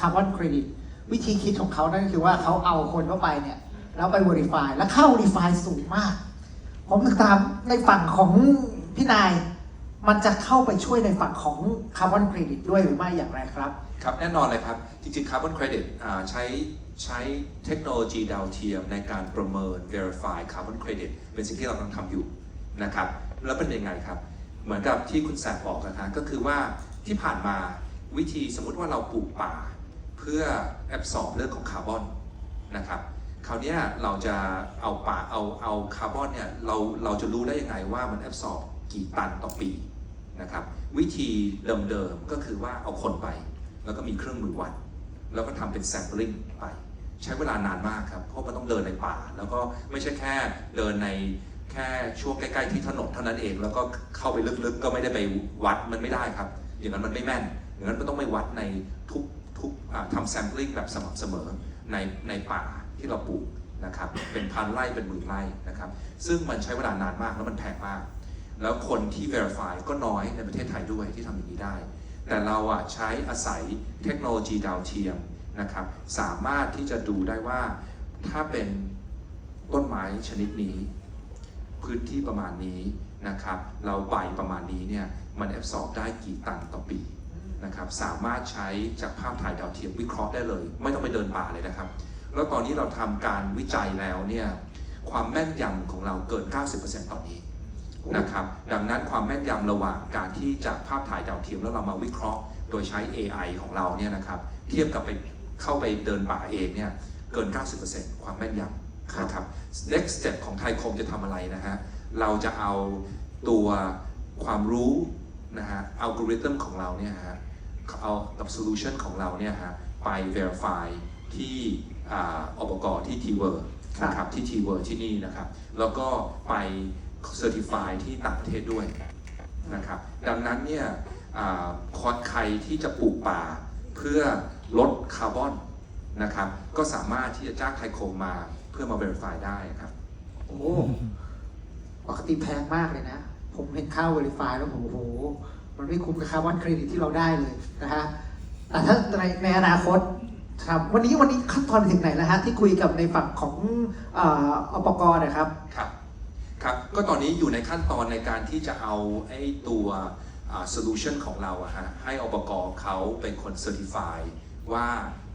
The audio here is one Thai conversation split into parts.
คาร์บอนเครดิตวิธีคิดของเขานั่นก็คือว่าเขาเอาคนเข้าไปเนี่ยแล้วไป verify แล้วเข้า verify สูงมาก ผมถึงตามในฝั่งของพี่นาย มันจะเข้าไปช่วยในฝั่งของคาร์บอนเครดิตด้วยหรือไม่อย่างไรครับ ครับแน่นอนเลยครับ จริงๆ Carbon Credit อ่าใช้ใช้เทคโนโลยีดาวเทียมในการประเมิน Verify Carbon Credit เป็นสิ่งที่เรากำลังทำอยู่นะครับ แล้วเป็นยังไงครับ เหมือนกับที่คุณแสบบอกนะฮะก็คือว่าที่ผ่านมาวิธีสมมุติว่าเราปลูกป่า พื่อแอบสอบเรื่องของคาร์บอนนะครับคราวนี้เราจะเอาป่าเอาเอาคาร์บอนเนี่ยเราเราจะรู้ได้ยังไงว่ามันแอบสอบกี่ตันต่อปีนะครับวิธีเดิมๆก็คือว่าเอาคนไป แล้วก็มีเครื่องมือวัด แล้วก็ทำเป็นแซมเปิลไป ใช้เวลานานมากครับ เพราะมันต้องเดินในป่า แล้วก็ไม่ใช่แค่เดินในแค่ช่วงใกล้ๆที่ถนนเท่านั้นเอง แล้วก็เข้าไปลึกๆ ก็ไม่ได้ไปวัดมันไม่ได้ครับ อย่างนั้นมันไม่แม่น อย่างนั้นมันต้องไปวัดในทุก ทุกทำแซมเปิลแบบสม่ำเสมอในในป่าที่เราปลูกนะครับเป็นพันไร่เป็นหมื่นไร่นะครับ ซึ่งมันใช้เวลานานมากแล้วมันแพงมาก แล้วคนที่ verify ก็น้อยในประเทศไทยด้วยที่ทำอย่างนี้ได้ แต่เราอะใช้อาศัยเทคโนโลยีดาวเทียมนะครับ สามารถที่จะดูได้ว่าถ้าเป็นต้นไม้ชนิดนี้ พื้นที่ประมาณนี้นะครับ เราใบประมาณนี้เนี่ยมันแอบสอบได้กี่ตันต่อปี นะครับสามารถใช้จากภาพถ่ายดาวเทียมวิเคราะห์ได้เลย ไม่ต้องไปเดินป่าเลยนะครับ แล้วตอนนี้เราทำการวิจัยแล้วเนี่ยความแม่นยำของเราเกิน 90%ตอนนี้นะครับดังนั้นความแม่นยำระหว่างการที่จากภาพถ่ายดาวเทียมแล้วเรามาวิเคราะห์ โดยใช้ AI ของเราเนี่ยนะครับเทียบกับไปเข้าไปเดินป่าเองเนี่ยเกิน 90%ความแม่นยำนะครับ next step ของไทยคมจะทำอะไรนะฮะ เราจะเอาตัวความรู้นะฮะอัลกอริทึมของเราเนี่ยฮะ เอากับ solution ของเราเนี่ยฮะไป verify ที่ออบกที่ t w o r ครับนะครับที่ t w o r ที่นี่นะครับ แล้วก็ไปเซอร์ติฟายที่ต่างประเทศด้วยนะครับดังนั้นเนี่ยอ่าคนใครที่จะปลูกป่าเพื่อลดคาร์บอนนะครับก็สามารถที่จะจ้างไทโคมมาเพื่อมา verify ได้ครับ โอ้ปกติแพงมากเลยนะ ผมเห็นค่า verify แล้วผมโอ้โห มันไม่คุ้มกับคาร์บอนเครดิตที่เราได้เลยนะฮะแต่ถ้าในในอนาคตครับวันนี้วันนี้ขั้นตอนถึงไหนแล้วฮะที่คุยกับในฝั่งของเอออปกรนะครับครับครับก็ตอนนี้อยู่ในขั้นตอนในการที่จะเอาไอ้ตัวอ่า solution ของเราอะฮะให้อบกรเขาเป็นคน certify ว่า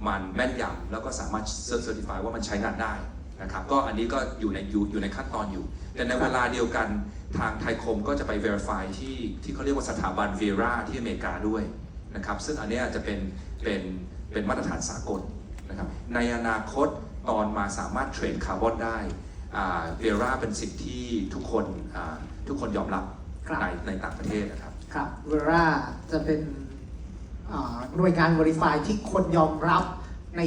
มันแม่นยำแล้วก็สามารถ certify ว่ามันใช้งานได้ นะครับก็อันนี้ก็อยู่ในอยู่อยู่ในขั้นตอนอยู่ แต่ในเวลาเดียวกันทางไทยคมก็จะไป verify ที่ที่เขาเรียกว่าสถาบัน Vera ที่อเมริกาด้วยนะครับซึ่งอันเนี้ยจะเป็นเป็นเป็นมาตรฐานสากลนะครับในอนาคตตอนมาสามารถเทรดคาร์บอนได้เวราเป็นสิ่งที่ทุกคนอ่าทุกคนยอมรับครับในในต่างประเทศนะครับครับเวราจะเป็นเอ่อหน่วยงาน verify ที่คนยอมรับใน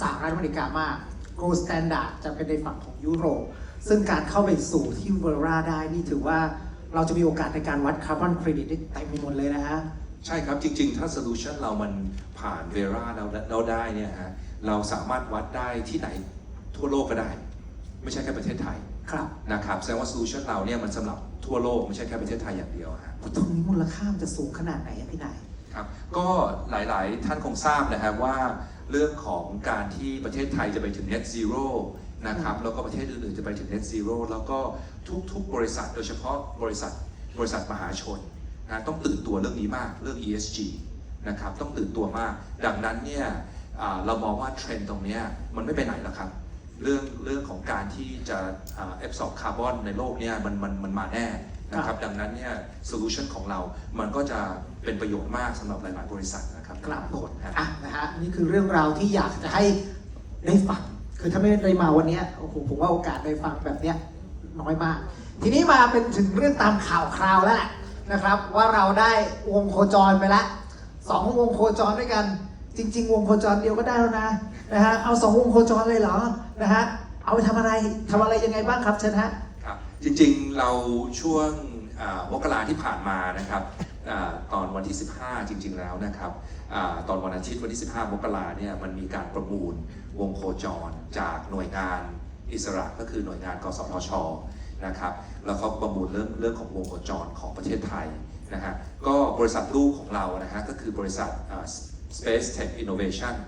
สหรัฐอเมริกามาก Gold Standard จะเป็นในฝั่งของยุโรป ซึ่งการเข้าไปสู่ที่เวราได้นี่ถือว่าเราจะมีโอกาสในการวัดคาร์บอนเครดิตได้เต็มไปหมดเลยนะฮะ ใช่ครับจริง ๆ ถ้า solution เรามันผ่านเวราเราเราได้เนี่ยฮะเราสามารถวัดได้ที่ไหนทั่วโลกก็ได้ ไม่ใช่แค่ประเทศไทยครับนะครับแสดงว่า solution เราเนี่ยมันสำหรับทั่วโลกไม่ใช่แค่ประเทศไทยอย่างเดียวฮะตรงนี้มูลค่ามันจะสูงขนาดไหนอะพี่นายครับก็หลายๆ ท่านคงทราบนะครับว่า เรื่องของการที่ประเทศไทยจะไปถึง net zero นะครับแล้วก็ประเทศอื่นๆจะไปถึง net zero แล้วก็ทุกๆ บริษัท โดยเฉพาะบริษัทบริษัทมหาชนนะต้องตื่นตัวเรื่องนี้มากเรื่อง ESG นะครับต้องตื่นตัวมาก ดังนั้นเนี่ยอ่าเรามองว่าเทรนด์ตรงเนี้ยมันไม่ไปไหนแล้วครับ เรื่องเรื่องของการที่จะแอบสอบคาร์บอนในโลกเนี่ยมันมันมันมาแน่นะครับดังนั้นเนี่ยโซลูชันของเรา มันก็จะเป็นประโยชน์มากสำหรับหลาย ๆ บริษัทนะครับครับหลายคนฮะอะ นี่คือเรื่องราวที่อยากจะให้ได้ฟังคือถ้าไม่ได้มาวันนี้โอ้โหผมว่าโอกาสได้ฟังแบบเนี้ยน้อยมาก ทีนี้มาเป็นถึงเรื่องตามข่าวคราวแล้วแหละนะครับ ว่าเราได้วงโคจรไปแล้วสองวงโคจรด้วยกัน จริง ๆ วงโคจรเดียวก็ได้แล้วนะนะฮะเอาสองวงโคจรเลยเหรอนะฮะเอาไปทำอะไรทำอะไรยังไงบ้างครับเชิญฮะครับจริงๆเราช่วงอ่ามกราที่ผ่านมานะครับ ตอนวันที่ 15 จริง ๆ แล้วนะครับอตอนวันอาทิตย์วันที่ 15 มกราเนี่ยมันมีการประมูลวงโคจรจากหน่วยงานอิสระก็คือหน่วยงานกสทชนะครับ แล้วเขาประมูลเรื่องเรื่องของวงโคจรของประเทศไทยนะฮะ ก็บริษัทลูกของเรานะฮะก็คือบริษัท Space Tech Innovation